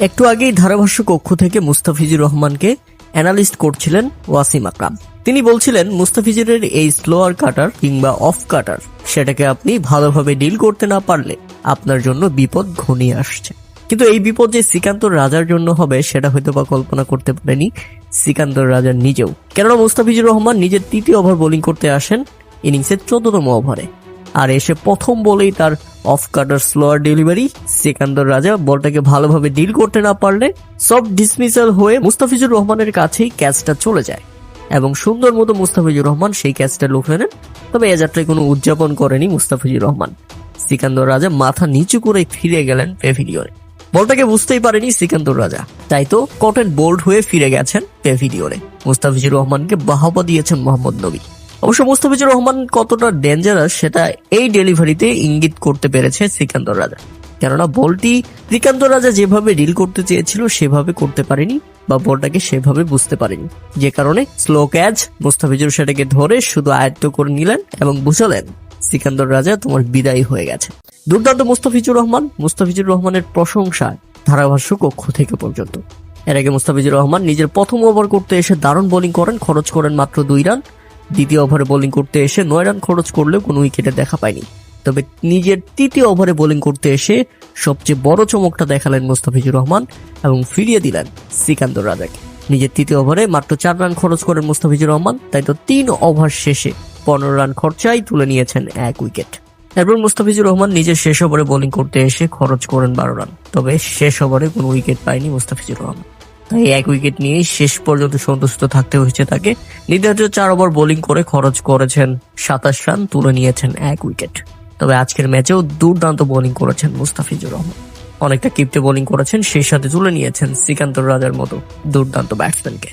একটু আগেই ধারাভাষ্য কক্ষ থেকে মুস্তাফিজুর রহমানকে অ্যানালিস্ট করছিলেন ওয়াসিম আকরাম। তিনি বলছিলেন, মুস্তাফিজুরের এই স্লোয়ার কাটার কিংবা অফ কাটার সেটাকে আপনি ভালোভাবে ডিল করতে না পারলে আপনার জন্য বিপদ ঘনিয়ে আসছে। কিন্তু এই বিপদ যে শ্রীকান্তর রাজার জন্য হবে, সেটা হয়তো বা কল্পনা করতে পারেনি শ্রীকান্তর রাজার নিজেও। কেননা মুস্তাফিজুর রহমান নিজের তৃতীয় ওভার বোলিং করতে আসেন ইনিংসের চোদ্দতম ওভারে। আর এসে প্রথম বলেই তার off cutter slower delivery Sikandar Raza বলটাকে ভালোভাবে ডিল করতে না পারলে সব ডিসমিসাল হয়ে মুস্তাফিজুর রহমানের কাছেই ক্যাচটা চলে যায়। এবং সুন্দর মতো মুস্তাফিজুর রহমান সেই ক্যাচটা লুফে নেন। তবে এ যাত্রায় কোনো উদযাপন করেনি মুস্তাফিজুর রহমান। সিকান্দর রাজা মাথা নিচু করে ফিরে গেলেন পেভিলিয়নে বলটাকে বুঝতেই পারেনি সিকান্দর রাজা। তাই তো কটেন বোল্ড হয়ে ফিরে গেছেন পেভিলিয়নে মুস্তাফিজুর রহমানকে বাহবা দিয়েছেন মোহাম্মদ নবী। অবশ্য মুস্তাফিজুর রহমান কতটা ডেঞ্জারাস সেটা এই ডেলিভারিতে ইঙ্গিত করতে পেরেছে সিকান্দর রাজা। কেননা বলটি শ্রীকান্ত রাজা যেভাবে ডিল করতে চেয়েছিল সেভাবে করতে পারেনি বা বলটাকে সেভাবে বুঝতে পারেনি। যে কারণে স্লো ক্যাচ মুস্তাফিজুর সেটাকে ধরে শুধু আয়ত্ত করে নিলেন এবং বুঝালেন, সিকান্দর রাজা, তোমার বিদায় হয়ে গেছে। দুর্দান্ত মুস্তাফিজুর রহমান, মুস্তাফিজুর রহমানের প্রশংসা ধারাভাষ্য কক্ষ থেকে পর্যন্ত। এর আগে মুস্তাফিজুর রহমান নিজের প্রথম ওভার করতে এসে দারুণ বোলিং করেন, খরচ করেন মাত্র দুই রান। দ্বিতীয় ওভারে বোলিং করতে এসে নয় রান খরচ করলেও কোনো উইকেটে দেখা পায়নি। তবে নিজের তৃতীয় ওভারে বোলিং করতে এসে সবচেয়ে বড় চমকটা দেখালেন মুস্তাফিজুর রহমান এবং ফিরিয়ে দিলেন সিকান্দর রাজাকে। নিজের তৃতীয় ওভারে মাত্র চার রান খরচ করেন মুস্তাফিজুর রহমান, তাই তো তিন ওভার শেষে পনেরো রান খরচাই তুলে নিয়েছেন এক উইকেট। এরপর মুস্তাফিজুর রহমান নিজের শেষ ওভারে বোলিং করতে এসে খরচ করেন বারো রান, তবে শেষ ওভারে কোনো উইকেট পায়নি মুস্তাফিজুর রহমান। তাই এক উইকেট নিয়ে শেষ পর্যন্ত সন্তুষ্ট থাকতে হয়েছে তাকে। নির্ধারিত চার ওভার বোলিং করে খরচ করেছেন সাতাশ রান, তুলে নিয়েছেন এক উইকেট তবে আজকের ম্যাচেও দুর্দান্ত বোলিং করেছেন মুস্তাফিজুর রহমান। অনেকটা কিপ্টে বোলিং করেছেন, সেই সাথে তুলে নিয়েছেন শ্রীকান্ত রাজার মতো দুর্দান্ত ব্যাটসম্যানকে